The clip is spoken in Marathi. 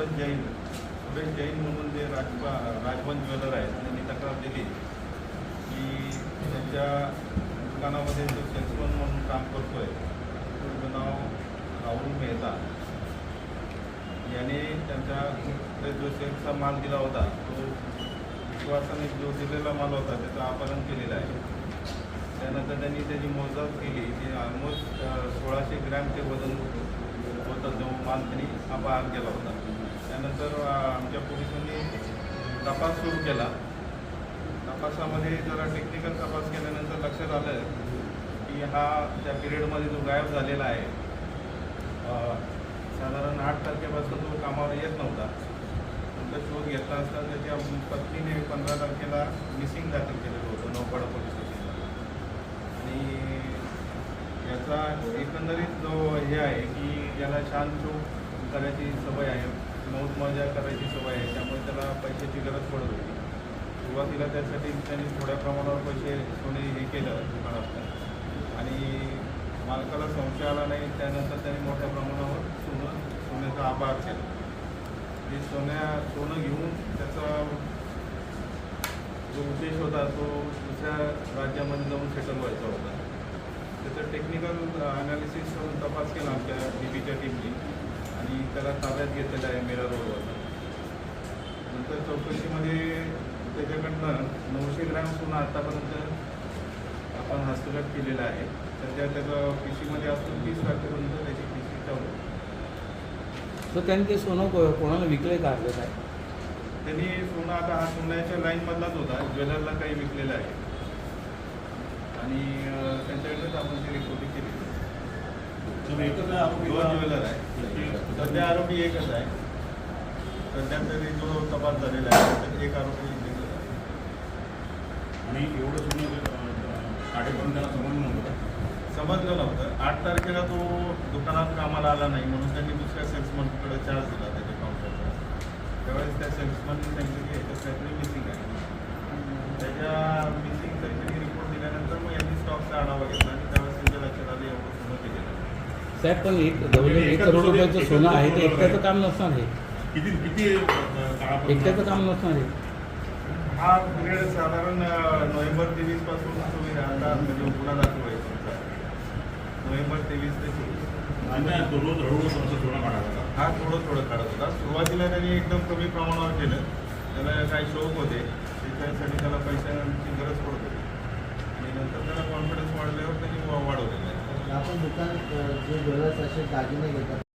सुरज जैन सुरेश जैन म्हणून जे राजपा राजवन ज्वेलर आहेत त्यांनी तक्रार दिली. की त्यांच्या दुकानामध्ये जो सेल्समन म्हणून काम करतो आहे त्याचं नाव राहुल मेहता. याने त्यांच्या जो सेल्सचा माल दिला होता तो विश्वासाने जो दिलेला माल होता त्याचं अपहरण केलेलं आहे. त्यानंतर त्यांनी त्याची मोजदाद केली. ती ऑलमोस्ट सोळाशे ग्रॅमचे वजन होतं. बांधणी हा त्यांनी अपहार केला होता. त्यानंतर आमच्या पोलिसांनी तपास सुरू केला. तपासामध्ये जरा टेक्निकल तपास केल्यानंतर लक्षात आलं की हा त्या पिरियडमध्ये जो गायब झालेला आहे साधारण आठ तारखेपासून तो कामावर येत नव्हता. नंतर शोध घेतला असता त्याच्या पत्नीने पंधरा तारखेला मिसिंग दाखल केलेलं होतं नौपाडा पोलीस स्टेशनला आणि याचा एकंदरीत जो हे आहे की याला छान जो करायची सवय आहे मौज मजा करायची सवय आहे त्यामुळे त्याला पैशाची गरज पडत होती. सुरुवातीला त्यासाठी त्यांनी थोड्या प्रमाणावर पैसे सोने हे केलं दुकानात आणि मालकाला संशय आला नाही त्यानंतर त्यांनी मोठ्या प्रमाणावर सोनं सोन्याचा आभार केला. ते सोन्या सोनं घेऊन त्याचा जो उद्देश होता तो दुसऱ्या राज्यामध्ये जाऊन सेटल व्हायचा होता. त्याचं टेक्निकल अनालिसिस करून तपास केला आमच्या डी पीच्या टीमनी आणि त्याला ताब्यात घेतलेलं आहे मेरा रोडवर नंतर चौकशीमध्ये त्याच्याकडनं नऊशे ग्रॅम सोनं आतापर्यंत आपण हस्तगत केलेलं आहे. सध्या त्याचं पी सीमध्ये असून तीस तारखेपर्यंत त्याची पी सी चालू आहे. तर त्यांनी ते सोनं कोणाला विकले का आपलं काय त्यांनी सोनं आता हा सोन्याच्या लाईनमधलाच होता. ज्वेलरला काही विकलेलं आहे. आणि अं, त्यांच्याकडेच आपण ती रिपोर्टिंग केली तुम्ही एकच आरोपी दोन ज्वेलर आहे. सध्या आरोपी एकच आहे. सध्या तरी जो तपास झालेला आहे एक आरोपी आणि एवढं त्याला समजून नव्हतं? समजलं नव्हतं. आठ तारखेला तो दुकानात कामाला आला नाही म्हणून त्यांनी दुसऱ्या सेल्समनकडे चार्ज दिला त्याच्या काउंटरचा त्यावेळेस त्या सेल्समनने सांगितलं की याच्यात काहीतरी मिसिंग आहे. त्याच्या मिसिंग काहीतरी रिपोर्ट दिल्यानंतर मग यांनी स्टॉकचा आढावा घेतला आणि त्यावेळेस त्यांच्या लक्षात आलं एवढं सोनं केलेलं आहे. साहेब पण एक जवळ एक करोड रुपयाचं सोनं आहे ते एकट्याचं काम नसणार हे किती किती काळापर्यंत एकट्याचं काम नसणार हे हा पिरियड साधारण अं, नोव्हेंबर तेवीसपासून तुम्ही आता म्हणजे गुन्हा दाखल आहे तुमचा. नोव्हेंबर तेवीस ते चोवीस. आणि नाही, तो रोज हळूहळू असं सोनं काढायचा हा थोडं थोडं काढत होता. सुरुवातीला त्यांनी एकदम कमी प्रमाणावर केलं. त्याला काही शौक होते. त्याच्यासाठी त्याला पैशांची गरज पडत होती. आणि नंतर त्याला कॉन्फिडन्स वाढल्यावर त्यांनी वा- वाढवलेलं आहे आपण दुकान जे ज्वेलर्स असे दागिने घेतात.